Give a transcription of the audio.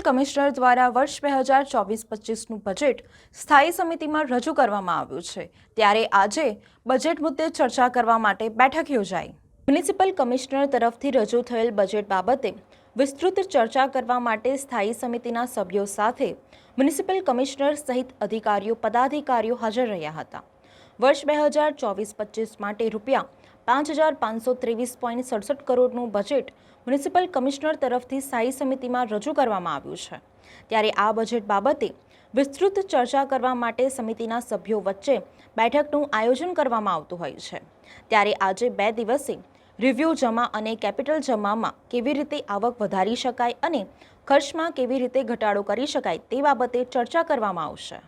Commissioner દ્વારા વર્ષ બે હજાર ચોવીસ પચીસનું બજેટ સ્થાયી સમિતિમાં રજૂ કરવામાં આવ્યું છે. ત્યારે આજે બજેટ મુદ્દે ચર્ચા કરવા માટે બેઠક યોજાઈ. મ્યુનિસિપલ કમિશનર તરફથી રજૂ થયેલ બજેટ બાબતે વિસ્તૃત ચર્ચા કરવા માટે સ્થાયી સમિતિના સભ્યો સાથે મ્યુનિસિપલ કમિશનર સહિત અધિકારીઓ, પદાધિકારીઓ હાજર રહ્યા હતા. વર્ષ બે હજાર ચોવીસ પચીસ માટે રૂપિયા પાંચ હજાર પાંચસો ત્રેવીસ પોઈન્ટ સડસઠ કરોડનું બજેટ મ્યુનિસિપલ કમિશનર તરફથી સ્થાયી સમિતિમાં રજૂ કરવામાં આવ્યું છે. ત્યારે આ બજેટ બાબતે વિસ્તૃત ચર્ચા કરવા માટે સમિતિના સભ્યો વચ્ચે બેઠકનું આયોજન કરવામાં આવતું હોય છે. ત્યારે આજે બે દિવસે રિવ્યૂ જમા અને કેપિટલ જમામાં કેવી રીતે આવક વધારી શકાય અને ખર્ચમાં કેવી રીતે ઘટાડો કરી શકાય તે બાબતે ચર્ચા કરવામાં આવશે.